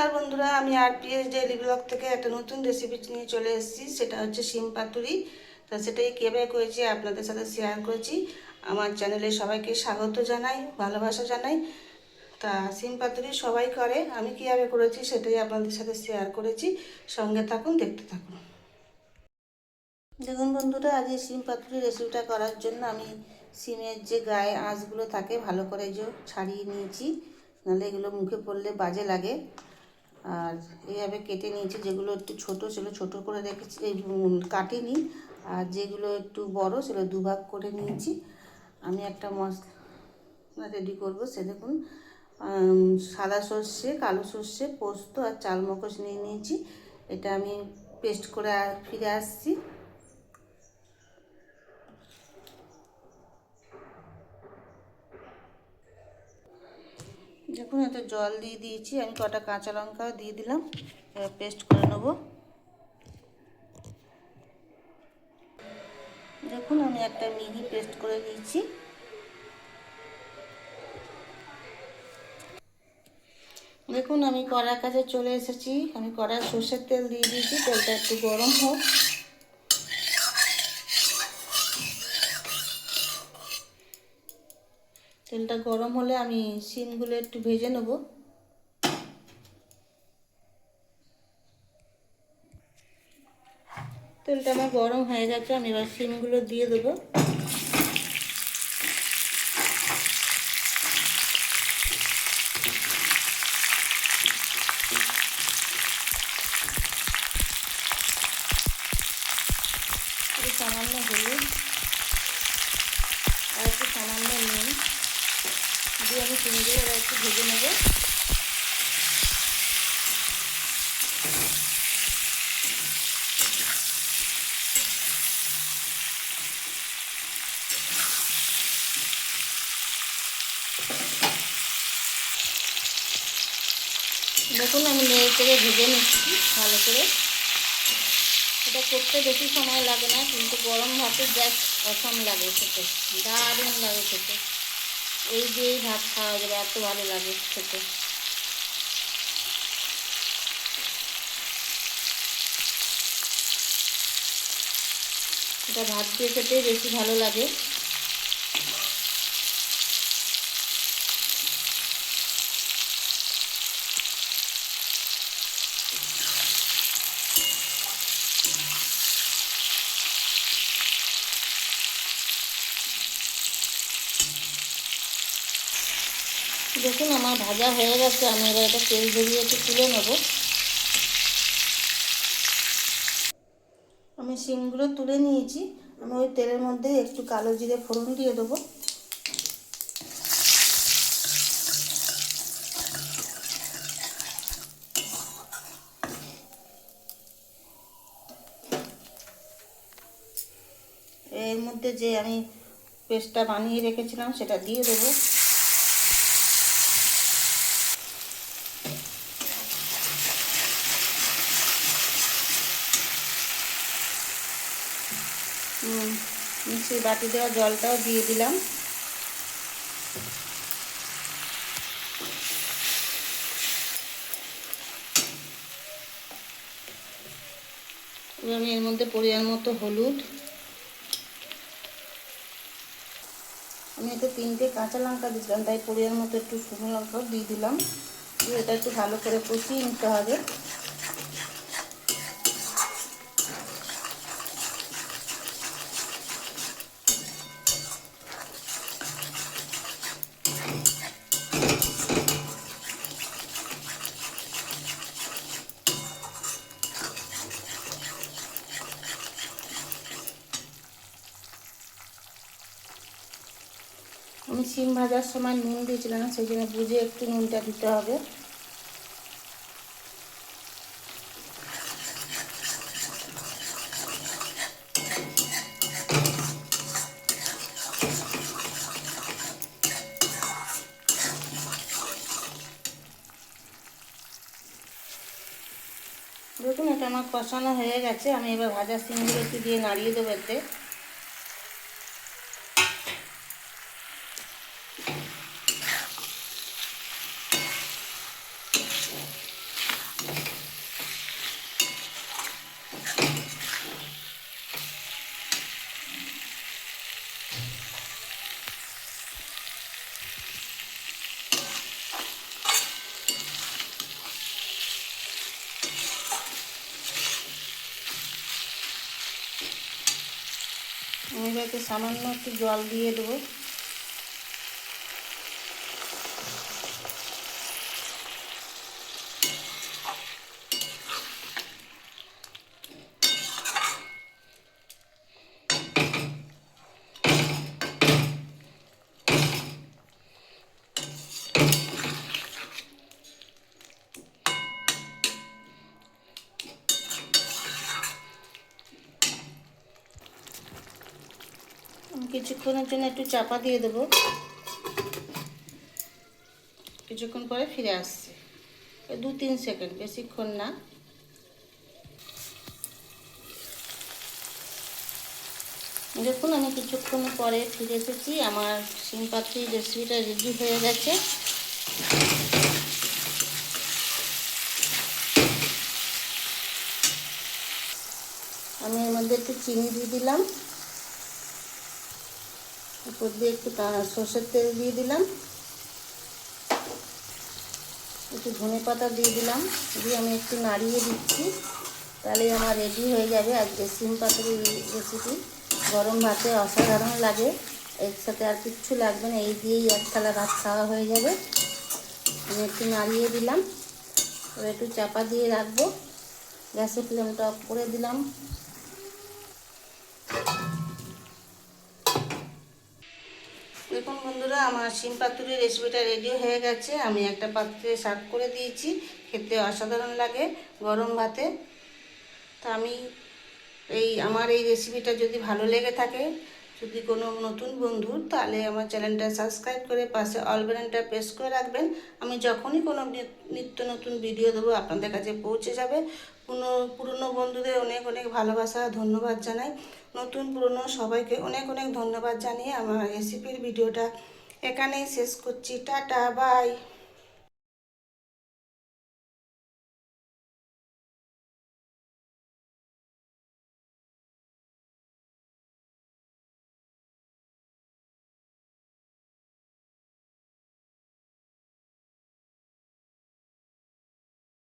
নমস্কার বন্ধুরা, আমি আর পিএস ডেইলি ব্লগ থেকে একটা নতুন রেসিপি নিয়ে চলে এসেছি, সেটা হচ্ছে শিম পাতুরি। তা সেটাই কীভাবে করেছি, আপনাদের সাথে শেয়ার করেছি। আমার চ্যানেলে সবাইকে স্বাগত জানাই, ভালোবাসা জানাই। তা শিম পাতুরি সবাই করে, আমি কীভাবে করেছি সেটাই আপনাদের সাথে শেয়ার করেছি। সঙ্গে থাকুন, দেখতে থাকুন। দেখুন বন্ধুরা, আজ এই শিম পাতুরি রেসিপিটা করার জন্য আমি শিমের যে গায়ে আঁশগুলো থাকে, ভালো করে যে ছাড়িয়ে নিয়েছি। নাহলে এগুলো মুখে পড়লে বাজে লাগে। আর এইভাবে কেটে নিয়েছি, যেগুলো একটু ছোট সেগুলো ছোট করে রেখেছি কাটিনি। আর যেগুলো একটু বড় সেগুলো দুভাগ করে নিয়েছি। আমি একটা মশলা রেডি করব, সে দেখুন সাদা সর্ষে, কালো সর্ষে, পোস্ত আর চাল মগজ নিয়ে নিয়েছি। এটা আমি পেস্ট করে ফিরে আসছি। দেখুন, এতে জল দিয়ে দিয়েছি। আমি কটা কাঁচা লঙ্কাও দিয়ে দিলাম। পেস্ট করে নেব। দেখুন, আমি একটা মিহি পেস্ট করে দিয়েছি দেখুন, আমি কড়ার কাছে চলে এসেছি। আমি কড়ায় সর্ষের তেল দিয়ে দিয়েছি। তেলটা একটু গরম হোক। তেলটা গরম হলে আমি শিমগুলো একটু ভেজে নেব। তেলটা আমার গরম হয়ে গেছে, আমি এবার শিমগুলো দিয়ে দেবো। সামান্য হলুদ আর একটু সামান্য নুন দিয়ে আমি চিনিগুলো এবার একটু ভেজে নেব। দেখুন, আমি নেড়ে চেড়ে ভেজে নিচ্ছি ভালো করে। এটা করতে বেশি সময় লাগে না, কিন্তু গরম ভাতে গ্যাস অসম লাগে খেতে। দারুণ লাগে খেতে। এই দিয়েই ভাত খাওয়া যাবে, এত ভালো লাগে খেতে। এটা ভাত দিয়ে খেতে বেশি ভালো লাগে। দেখুন, আমার ভাজা হয়ে গেছে। আমি এবার এটা তেল ঝরিয়ে একটু তুলে নেব। আমি শিমগুলো তুলে নিয়েছি। আমি ওই তেলের মধ্যে একটু কালো জিরে ফোড়ন দিয়ে দেবো। এর মধ্যে যে আমি পেস্টটা বানিয়ে রেখেছিলাম, সেটা দিয়ে দেবো। মিক্সির বাটি দেওয়া জলটাও দিয়ে দিলাম। আমি এর মধ্যে পরিমাণ মতো হলুদ। আমি এতে তিনটে কাঁচা লঙ্কা দিয়েছিলাম, তাই পরিমাণ মতো একটু শুকনো লঙ্কাও দিয়ে দিলাম। দিয়ে এটা একটু ভালো করে কষিয়ে নিতে হবে। সিম ভাজার সময় নুন দিয়েছিলাম, সেই জন্য বুঝে একটু নুনটা দিতে হবে। দেখুন, এটা আমার কষানো হয়ে গেছে। আমি এবার ভাজা সিমগুলো একটু দিয়ে নাড়িয়ে দেবো এতে। এবারে সামান্য একটু জল দিয়ে দেবো। কিছুক্ষণের জন্য একটু চাপা দিয়ে দেবো। কিছুক্ষণ পরে ফিরে আসছে। দু তিন সেকেন্ড, বেশিক্ষণ না। দেখুন, আমি কিছুক্ষণ পরে ফিরে এসেছি। আমার সিম পাত্রির রেসিপিটা রেডি হয়ে গেছে। আমি এর মধ্যে একটু চিনি দিয়ে দিলাম। উপর দিয়ে একটু সর্ষের তেল দিয়ে দিলাম। একটু ধনে পাতা দিয়ে দিলাম। দিয়ে আমি একটু নাড়িয়ে দিচ্ছি। তাহলে আমার রেডি হয়ে যাবে আজকে সিম পাতুরি রেসিপি গরম ভাতে অসাধারণ লাগে। এর সাথে আর কিচ্ছু লাগবে না। এই দিয়েই এক থালা ভাত খাওয়া হয়ে যাবে। আমি একটু নাড়িয়ে দিলাম। একটু চাপা দিয়ে রাখব। গ্যাসের ফ্লেমটা অফ করে দিলাম দেখুন বন্ধুরা আমার শিম পাতুরি রেসিপিটা রেডি হয়ে গেছে। আমি একটা পাত্রে সার্ভ করে দিয়েছি। খেতে অসাধারণ লাগে গরম ভাতে। তা আমি এই, আমার এই রেসিপিটা যদি ভালো লেগে থাকে, যদি কোনো নতুন বন্ধু, তাহলে আমার চ্যানেলটা সাবস্ক্রাইব করে পাশে অল বাটনটা প্রেস করে রাখবেন। আমি যখনই কোনো নিত্য নতুন ভিডিও দেবো, আপনাদের কাছে পৌঁছে যাবে। পুরনো পুরনো বন্ধুদের অনেক অনেক ভালোবাসা, ধন্যবাদ জানাই। নতুন, পুরনো সবাইকে অনেক অনেক ধন্যবাদ জানিয়ে আমার রেসিপির ভিডিওটা এখানেই শেষ করছি টাটা বাই।